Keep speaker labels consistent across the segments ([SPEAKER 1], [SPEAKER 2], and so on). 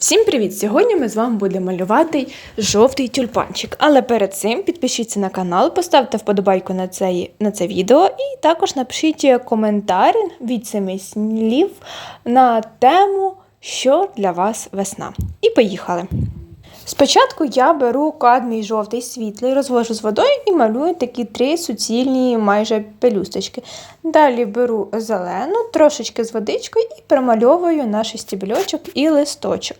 [SPEAKER 1] Всім привіт! Сьогодні ми з вами будемо малювати жовтий тюльпанчик. Але перед цим підпишіться на канал, поставте вподобайку на це, на це відео і також напишіть коментар від семи слів на тему, що для вас весна. І поїхали! Спочатку я беру кадмій жовтий світлий, розвожу з водою і малюю такі три суцільні майже пелюсточки. Далі беру зелену, трошечки з водичкою і промальовую наш стібельочок і листочок.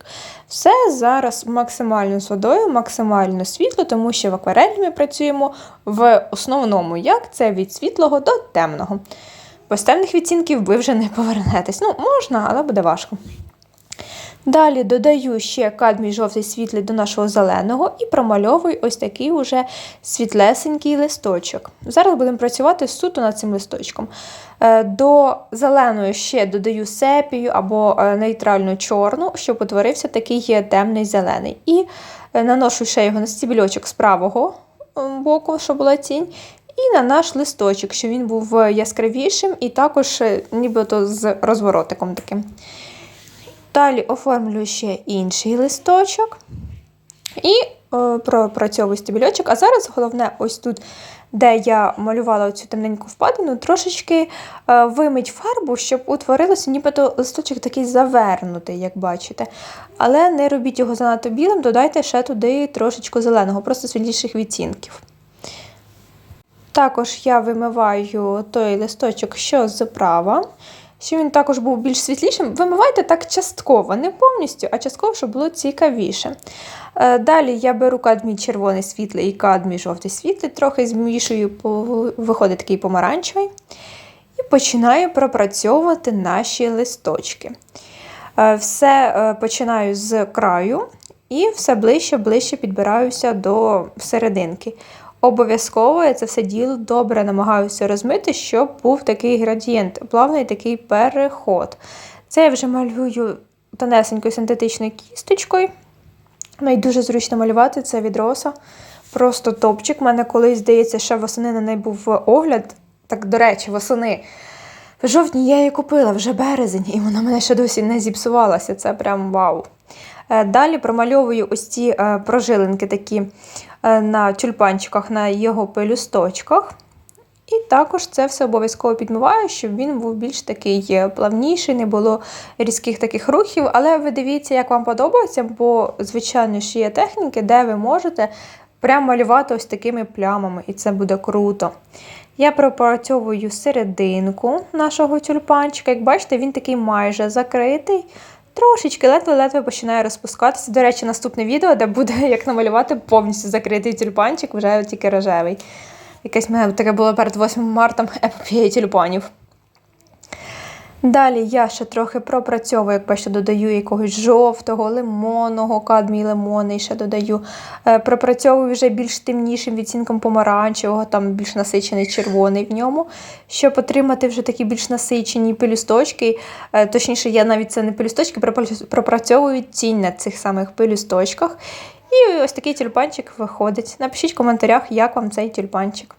[SPEAKER 1] Все зараз максимально з водою, максимально світло, тому що в акварелі ми працюємо в основному, як це від світлого до темного. Без темних відцінків ви вже не повернетесь. Ну, можна, але буде важко. Далі додаю ще кадмій жовтий світлий до нашого зеленого і промальовую ось такий уже світлесенький листочок. Зараз будемо працювати суто над цим листочком. Е, До зеленої ще додаю сепію або е, нейтральну чорну, щоб утворився такий темний зелений. І е, наношу ще його на стібельочок з правого боку, щоб була тінь. І на наш листочок, щоб він був яскравішим і також нібито з розворотиком таким. Далі оформлюю ще інший листочок і е, пропрацьовую стебельочок. А зараз головне, ось тут, де я малювала цю темненьку впадину, трошечки е, вимить фарбу, щоб утворилося, нібито листочок такий завернутий, як бачите. Але не робіть його занадто білим, додайте ще туди трошечку зеленого, просто світліших відтінків. Також я вимиваю той листочок, що зправа. Щоб він також був більш світлішим, вимивайте так частково, не повністю, а частково, щоб було цікавіше. Е, далі я беру кадмій червоний світлий і кадмій жовтий світлий, трохи змішую, виходить такий помаранчевий. І починаю пропрацьовувати наші листочки. Е, все е, починаю з краю і все ближче-ближче підбираюся до серединки. Обов'язково я це все діло добре намагаюся розмити, щоб був такий градієнт, плавний такий переход. Це я вже малюю тонесенькою синтетичною кісточкою. Ну і дуже зручно малювати це від роса. Просто топчик. У мене колись, здається, ще восени на неї був огляд. Так, до речі, восени. В жовтні я її купила вже березень, і вона мене ще досі не зіпсувалася. Це прям вау. Е, далі промальовую ось ці е, прожилинки такі Е, на тюльпанчиках, на його пелюсточках. І також це все обов'язково підмиваю, щоб він був більш такий плавніший, не було різких таких рухів. Але ви дивіться, як вам подобається, бо, звичайно, ще є техніки, де ви можете прямо малювати ось такими плямами, і це буде круто. Я пропрацьовую серединку нашого тюльпанчика. Як бачите, він такий майже закритий. Трошечки ледве-ледве починає розпускатися. До речі, наступне відео, де буде як намалювати повністю закритий тюльпанчик, вже тільки рожевий. Якесь мене таке було перед 8 марта епопія тюльпанів. Далі я ще трохи пропрацьовую, як бачите, додаю якогось жовтого, лимонного, кадмій лимонний ще додаю. Е, пропрацьовую вже більш темнішим відцінком помаранчевого, там більш насичений червоний в ньому, щоб отримати вже такі більш насичені пелюсточки. Е, точніше, я навіть це не пелюсточки, пропрацьовую тінь на цих самих пелюсточках. І ось такий тюльпанчик виходить. Напишіть в коментарях, як вам цей тюльпанчик.